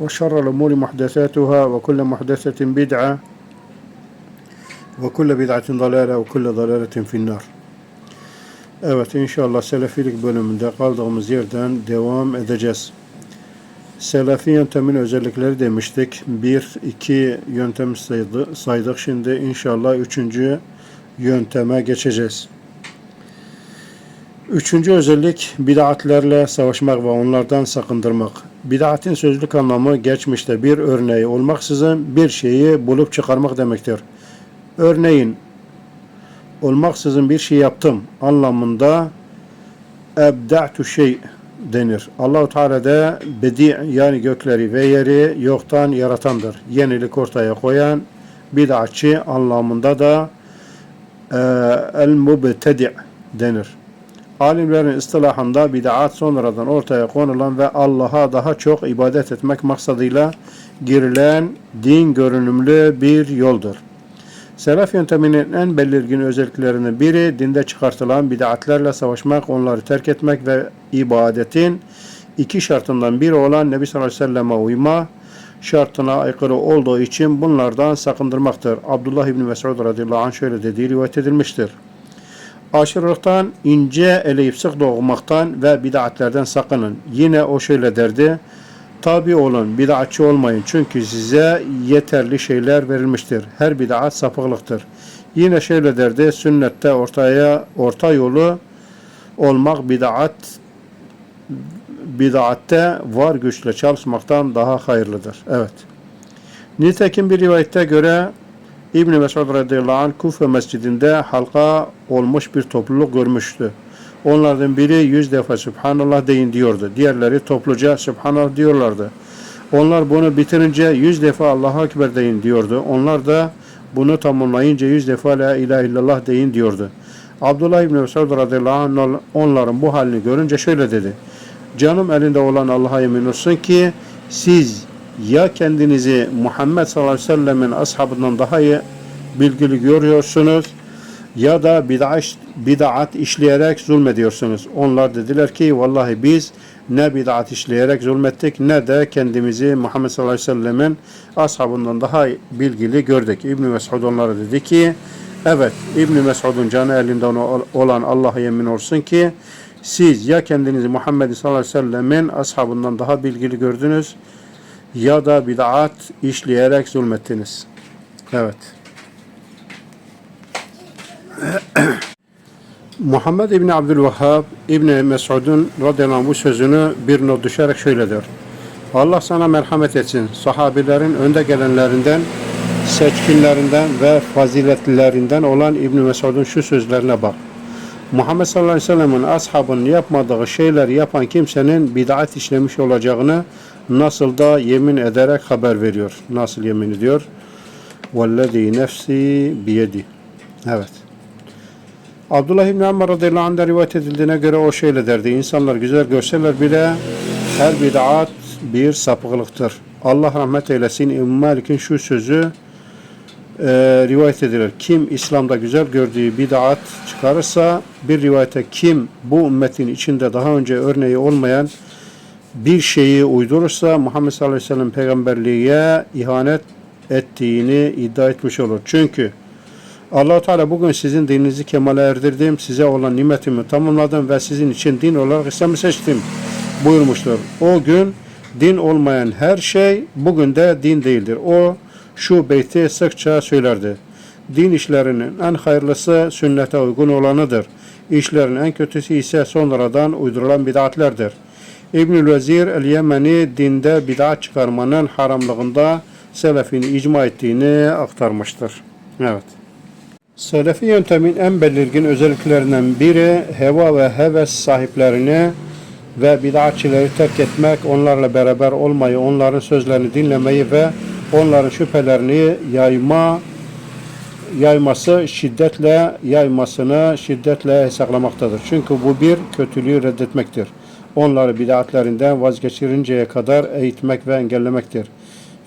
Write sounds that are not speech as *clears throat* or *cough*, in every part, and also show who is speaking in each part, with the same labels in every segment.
Speaker 1: وشر الأمور محدثاتها وكل محدثة بدعة وكل بدعة ضلالة وكل ضلالة في النار Evet inşallah Selefilik bölümünde kaldığımız yerden devam edeceğiz. Selefi yöntemin özellikleri demiştik. Bir, iki yöntem saydı, saydık. Şimdi inşallah üçüncü yönteme geçeceğiz. Üçüncü özellik bid'atlerle savaşmak ve onlardan sakındırmak. Bid'atin sözlük anlamı geçmişte bir örneği olmaksızın bir şeyi bulup çıkarmak demektir. Örneğin olmaksızın bir şey yaptım anlamında ebda'tu şey denir. Allahu Teala da bedi yani gökleri ve yeri yoktan yaratandır. Yenilik ortaya koyan bid'atçı anlamında da e, el mubtedi denir. Alimlerin istilahında bid'at sonradan ortaya konulan ve Allah'a daha çok ibadet etmek maksadıyla girilen din görünümlü bir yoldur. Selef yönteminin en belirgin özelliklerinden biri dinde çıkartılan bid'atlerle savaşmak, onları terk etmek ve ibadetin iki şartından biri olan Nebi sallallahu aleyhi ve selleme uyma şartına aykırı olduğu için bunlardan sakındırmaktır. Abdullah İbni Mesud radıyallahu anh şöyle dediği rivayet edilmiştir. Aşırılıktan, ince eleyip sık doğmaktan ve bid'atlerden sakının. Yine o şöyle derdi. Tabi olun, bid'atçı olmayın. Çünkü size yeterli şeyler verilmiştir. Her bid'at sapıklıktır. Yine şöyle derdi. Sünnette ortaya orta yolu olmak bid'at bid'atte var güçle çalışmaktan daha hayırlıdır. Evet. Nitekim bir rivayette göre İbn Mesud radıyallahu anh Kufe mescidinde halka olmuş bir topluluk görmüştü. Onlardan biri yüz defa Subhanallah deyin diyordu. Diğerleri topluca Subhanallah diyorlardı. Onlar bunu bitirince yüz defa Allahu Ekber deyin diyordu. Onlar da bunu tamamlayınca yüz defa La ilahe illallah deyin diyordu. Abdullah İbni Mesud radıyallahu anh onların bu halini görünce şöyle dedi. Canım elinde olan Allah'a yemin olsun ki siz ya kendinizi Muhammed sallallahu aleyhi ve sellemin ashabından daha iyi bilgili görüyorsunuz ya da bid'at, bid'at işleyerek zulmediyorsunuz. Onlar dediler ki vallahi biz ne bid'at işleyerek zulmettik ne de kendimizi Muhammed sallallahu aleyhi ve sellemin ashabından daha bilgili gördük. İbn Mesud onlara dedi ki evet İbn Mesud'un canı elinde olan Allah'a yemin olsun ki siz ya kendinizi Muhammed sallallahu aleyhi ve sellemin ashabından daha bilgili gördünüz ya da bid'at işleyerek zulmettiniz. Evet. *clears throat* Muhammed İbni Abdülvehhab İbni Mesud'un radıyallahu bu sözünü bir not düşerek şöyle der. Allah sana merhamet etsin. Sahabilerin önde gelenlerinden, seçkinlerinden ve faziletlilerinden olan İbni Mesud'un şu sözlerine bak. Muhammed sallallahu aleyhi ve sellem'in ashabının yapmadığı şeyler yapan kimsenin bid'at işlemiş olacağını nasıl da yemin ederek haber veriyor. Nasıl yemin ediyor? Vellezî nefsi biyedi. Evet. Abdullah İbni Ammar radıyallahu anh'da rivayet edildiğine göre o şöyle derdi. İnsanlar güzel görseler bile her bid'at bir sapıklıktır. Allah rahmet eylesin. İmam Malik'in şu sözü e, rivayet edilir. Kim İslam'da güzel gördüğü bid'at çıkarırsa bir rivayete kim bu ümmetin içinde daha önce örneği olmayan bir şeyi uydurursa Muhammed sallallahu aleyhi ve sellem peygamberliğe ihanet ettiğini iddia etmiş olur. Çünkü allah Teala bugün sizin dininizi kemale erdirdim, size olan nimetimi tamamladım ve sizin için din olarak İslam'ı seçtim buyurmuştur. O gün din olmayan her şey bugün de din değildir. O şu beyti sıkça söylerdi. Din işlerinin en hayırlısı sünnete uygun olanıdır. İşlerin en kötüsü ise sonradan uydurulan bid'atlerdir. İbnül Vezir el-Yemeni dinde bid'at çıkarmanın haramlığında selefin icma ettiğini aktarmıştır. Evet. Selefi yöntemin en belirgin özelliklerinden biri heva ve heves sahiplerini ve bid'atçileri terk etmek, onlarla beraber olmayı, onların sözlerini dinlemeyi ve onların şüphelerini yayma yayması şiddetle yaymasını şiddetle yasaklamaktadır. Çünkü bu bir kötülüğü reddetmektir. Onları bid'atlerinden vazgeçirinceye kadar eğitmek ve engellemektir.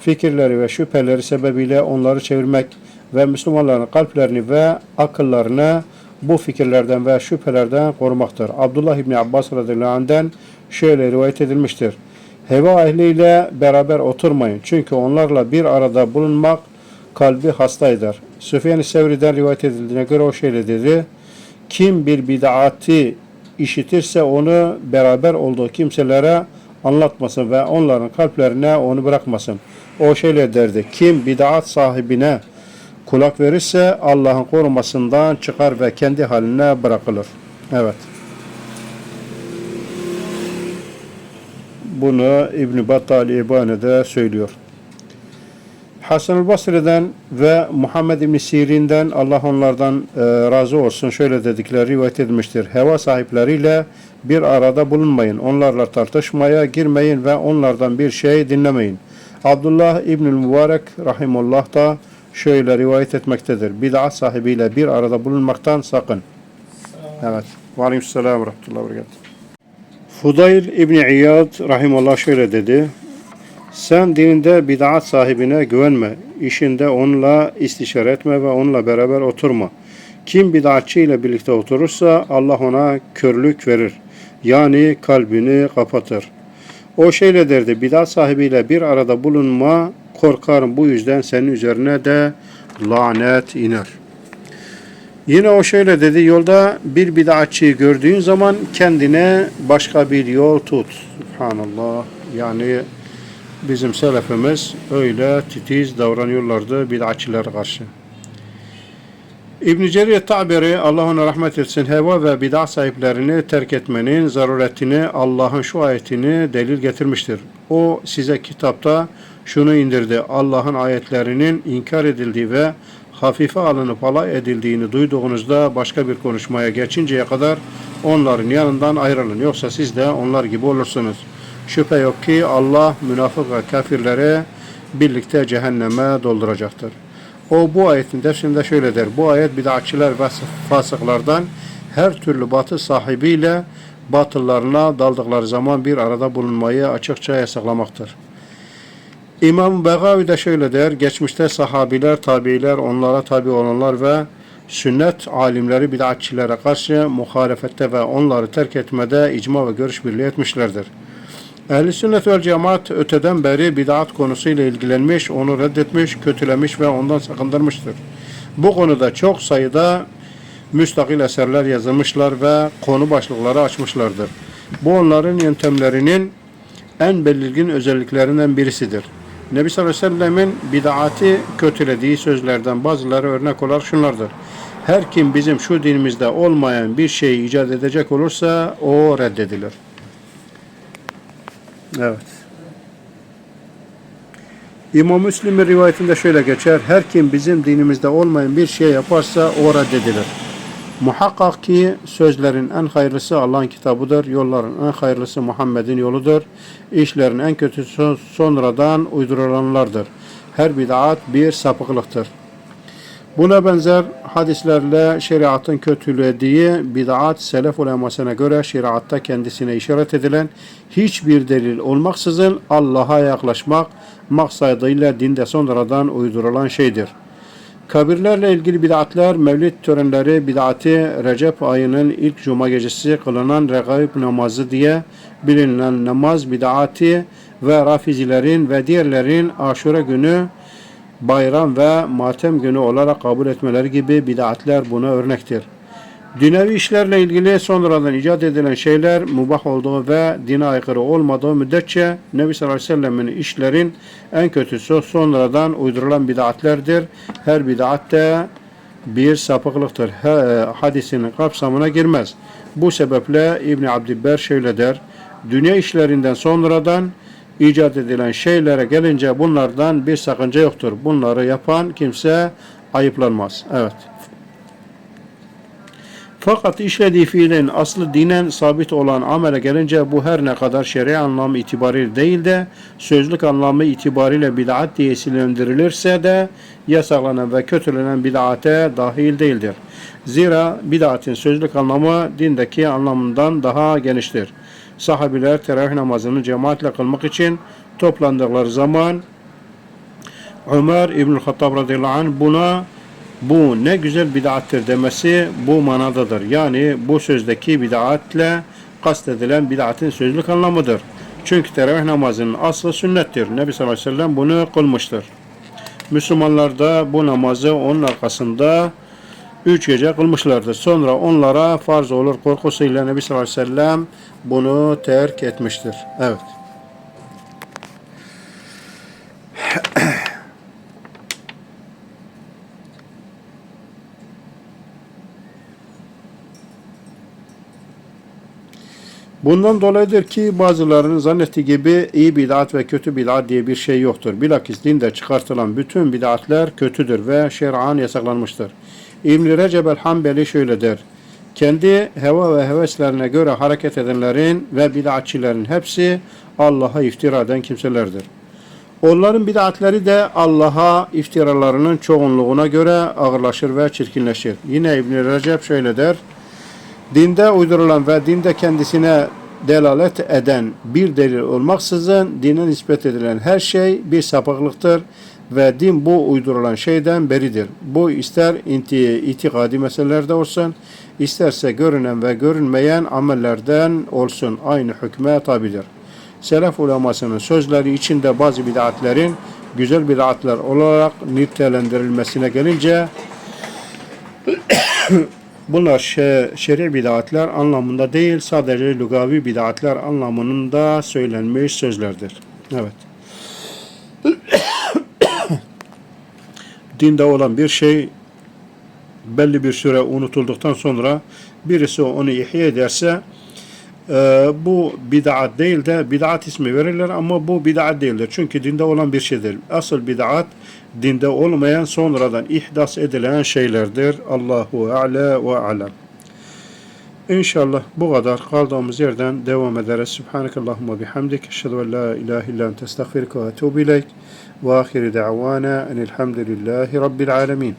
Speaker 1: Fikirleri ve şüpheleri sebebiyle onları çevirmek ve Müslümanların kalplerini ve akıllarını bu fikirlerden ve şüphelerden korumaktır. Abdullah İbni Abbas radıyallahu anh'den şöyle rivayet edilmiştir. Heva ehliyle beraber oturmayın. Çünkü onlarla bir arada bulunmak kalbi hasta eder. Süfyan-ı Sevri'den rivayet edildiğine göre o şöyle dedi. Kim bir bid'ati işitirse onu beraber olduğu kimselere anlatmasın ve onların kalplerine onu bırakmasın. O şöyle derdi. Kim bid'at sahibine kulak verirse Allah'ın korumasından çıkar ve kendi haline bırakılır. Evet. Bunu İbn Battal İbane'de söylüyor. Hasan-ı Basri'den ve Muhammed İbn Sirin'den Allah onlardan e, razı olsun şöyle dedikleri rivayet edilmiştir. Heva sahipleriyle bir arada bulunmayın. Onlarla tartışmaya girmeyin ve onlardan bir şey dinlemeyin. Abdullah İbnül Mübarek Rahimullah da şöyle rivayet etmektedir. Bid'at sahibiyle bir arada bulunmaktan sakın. Evet. Ve aleykümselam ve rahmetullahi ve. Fudayl İbni İyad Rahimullah şöyle dedi. Sen dininde bid'at sahibine güvenme. İşinde onunla istişare etme ve onunla beraber oturma. Kim bid'atçı ile birlikte oturursa Allah ona körlük verir. Yani kalbini kapatır. O şöyle derdi. Bid'at sahibiyle bir arada bulunma korkarım bu yüzden senin üzerine de lanet iner. Yine o şöyle dedi. Yolda bir bid'atçıyı gördüğün zaman kendine başka bir yol tut. Subhanallah. Yani bizim selefimiz öyle titiz davranıyorlardı bid'atçilere karşı. İbn-i Cerir Taberi Allah ona rahmet etsin heva ve bid'at sahiplerini terk etmenin zaruretini Allah'ın şu ayetini delil getirmiştir. O size kitapta şunu indirdi. Allah'ın ayetlerinin inkar edildiği ve hafife alınıp alay edildiğini duyduğunuzda başka bir konuşmaya geçinceye kadar onların yanından ayrılın. Yoksa siz de onlar gibi olursunuz. Şüphe yok ki Allah münafık ve kafirlere birlikte cehenneme dolduracaktır. O bu ayetin dersinde şöyle der. Bu ayet bid'atçiler ve fasıklardan her türlü batı sahibiyle batıllarına daldıkları zaman bir arada bulunmayı açıkça yasaklamaktır. İmam Begavi de şöyle der. Geçmişte sahabiler, tabiiler, onlara tabi olanlar ve sünnet alimleri bid'atçilere karşı muhalefette ve onları terk etmede icma ve görüş birliği etmişlerdir. Ehli sünnet vel cemaat öteden beri bid'at konusuyla ilgilenmiş, onu reddetmiş, kötülemiş ve ondan sakındırmıştır. Bu konuda çok sayıda müstakil eserler yazılmışlar ve konu başlıkları açmışlardır. Bu onların yöntemlerinin en belirgin özelliklerinden birisidir. Nebi sallallahu aleyhi ve sellemin bid'ati kötülediği sözlerden bazıları örnek olarak şunlardır. Her kim bizim şu dinimizde olmayan bir şeyi icat edecek olursa o reddedilir. Evet. İmam Müslim'in rivayetinde şöyle geçer. Her kim bizim dinimizde olmayan bir şey yaparsa o reddedilir. Muhakkak ki sözlerin en hayırlısı Allah'ın kitabıdır. Yolların en hayırlısı Muhammed'in yoludur. İşlerin en kötüsü sonradan uydurulanlardır. Her bid'at bir sapıklıktır. Buna benzer hadislerle şeriatın kötülediği bid'at selef ulemasına göre şeriatta kendisine işaret edilen hiçbir delil olmaksızın Allah'a yaklaşmak maksadıyla dinde sonradan uydurulan şeydir. Kabirlerle ilgili bid'atler, mevlid törenleri, bid'ati Recep ayının ilk cuma gecesi kılınan regaib namazı diye bilinen namaz bid'ati ve rafizilerin ve diğerlerin aşure günü bayram ve matem günü olarak kabul etmeleri gibi bid'atler buna örnektir. Dünyevi işlerle ilgili sonradan icat edilen şeyler mubah olduğu ve dine aykırı olmadığı müddetçe Nebi sallallahu aleyhi ve sellemin işlerin en kötüsü sonradan uydurulan bid'atlerdir. Her bid'at de bir sapıklıktır. He, hadisinin kapsamına girmez. Bu sebeple İbn Abdilber şöyle der. Dünya işlerinden sonradan icat edilen şeylere gelince bunlardan bir sakınca yoktur. Bunları yapan kimse ayıplanmaz. Evet. Fakat işlediği fiilin aslı dinen sabit olan amele gelince bu her ne kadar şer'i anlamı itibariyle değil de sözlük anlamı itibariyle bid'at diye isimlendirilirse de yasaklanan ve kötülenen bid'ate dahil değildir. Zira bid'atin sözlük anlamı dindeki anlamından daha geniştir. Sahabiler teravih namazını cemaatle kılmak için toplandıkları zaman Ömer İbnül Hattab radıyallahu anh buna bu ne güzel bid'attir demesi bu manadadır. Yani bu sözdeki bid'atle kastedilen bid'atin sözlük anlamıdır. Çünkü teravih namazının aslı sünnettir. Nebi sallallahu aleyhi ve sellem bunu kılmıştır. Müslümanlar da bu namazı onun arkasında üç gece kılmışlardır. Sonra onlara farz olur korkusuyla Nebi sallallahu aleyhi ve sellem bunu terk etmiştir. Evet. Bundan dolayıdır ki bazılarının zannettiği gibi iyi bid'at ve kötü bid'at diye bir şey yoktur. Bilakis dinde çıkartılan bütün bid'atler kötüdür ve şer'an yasaklanmıştır. İbn-i Recep el-Hanbeli şöyle der. Kendi heva ve heveslerine göre hareket edenlerin ve bid'atçilerin hepsi Allah'a iftira eden kimselerdir. Onların bid'atleri de Allah'a iftiralarının çoğunluğuna göre ağırlaşır ve çirkinleşir. Yine İbn-i Recep şöyle der. Dinde uydurulan ve dinde kendisine delalet eden bir delil olmaksızın dine nispet edilen her şey bir sapıklıktır ve din bu uydurulan şeyden beridir. Bu ister inti, itikadi meselelerde olsun, isterse görünen ve görünmeyen amellerden olsun aynı hükme tabidir. Selef ulemasının sözleri içinde bazı bid'atlerin güzel bid'atler olarak nitelendirilmesine gelince Bunlar şe- şer'i bid'atler anlamında değil, sadece lugavi bid'atler anlamında söylenmiş sözlerdir. Evet. *coughs* Dinde olan bir şey belli bir süre unutulduktan sonra birisi onu ihya ederse e, bu bid'at değil de bid'at ismi verirler ama bu bid'at değildir. Çünkü dinde olan bir şeydir. Asıl bid'at dinde olmayan sonradan ihdas edilen şeylerdir. Allahu A'la ve Alem. İnşallah bu kadar kaldığımız yerden devam ederiz. Subhanakallahumma bihamdik. Eşhedü en la ilahe illa ente estağfiruke ve etûbü ileyk. Ve ahiri da'vana enilhamdülillahi rabbil alemin.